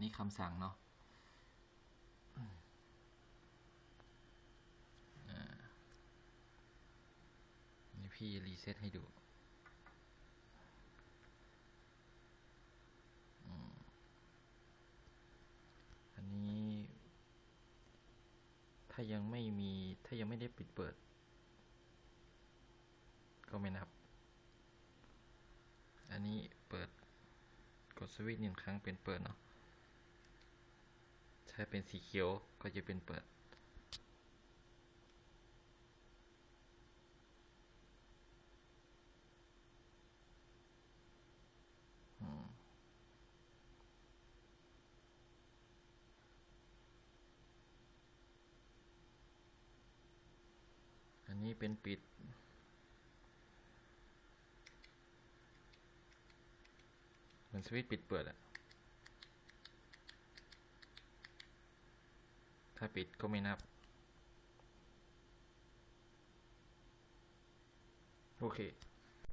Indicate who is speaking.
Speaker 1: นี่คำสั่งเนาะนี่พี่รีเซ็ตให้ดูอันนี้ ถ้ายังไม่มี ถ้ายังไม่ได้ปิดเปิด ก็ไม่นับ อันนี้เปิดกดสวิตช์หนึ่งครั้งเป็นเปิดเนาะ ถ้าเป็นสีเขียวก็จะเป็นเปิด อันนี้เป็นปิดเหมือนสวิตช์ปิดเปิดอะ ถ้าปิดก็ไม่นับ โอเค